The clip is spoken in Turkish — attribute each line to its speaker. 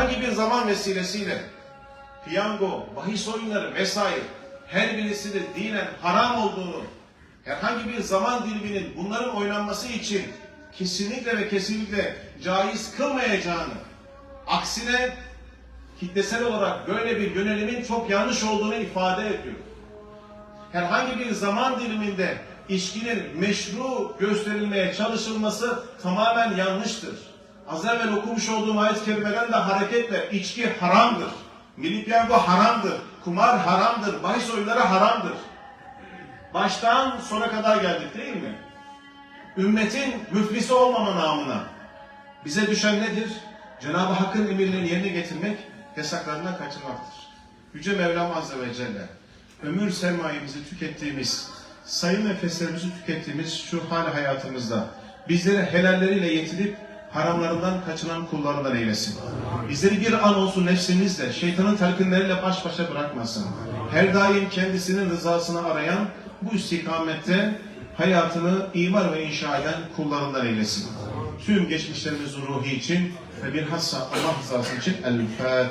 Speaker 1: herhangi bir zaman vesilesiyle piyango, bahis oyunları vesaire her birisinin dinen haram olduğunu, herhangi bir zaman diliminin bunların oynanması için kesinlikle ve kesinlikle caiz kılmayacağını, aksine kitlesel olarak böyle bir yönelimin çok yanlış olduğunu ifade ediyor. Herhangi bir zaman diliminde içkinin meşru gösterilmeye çalışılması tamamen yanlıştır. Az evvel okumuş olduğum ayet-i kerimeden de hareketle içki haramdır. Milli piyango haramdır. Kumar haramdır. Bahis oyunları haramdır. Baştan sona kadar geldik değil mi? Ümmetin müflisi olmama namına bize düşen nedir? Cenab-ı Hakk'ın emirlerini yerine getirmek, yasaklarından kaçınmaktır. Yüce Mevlam Azze ve Celle, ömür sermayemizi tükettiğimiz, sayı nefeslerimizi tükettiğimiz şu hal hayatımızda bizleri helalleriyle yetinip haramlarından kaçınan kullarından eylesin. Bizleri bir an olsun nefsimizle, şeytanın telkinleriyle baş başa bırakmasın. Her daim kendisinin rızasını arayan bu istikamette hayatını imar ve inşa eden kullarından eylesin. Tüm geçmişlerimizin ruhu için ve bilhassa Allah rızası için El-Fatiha.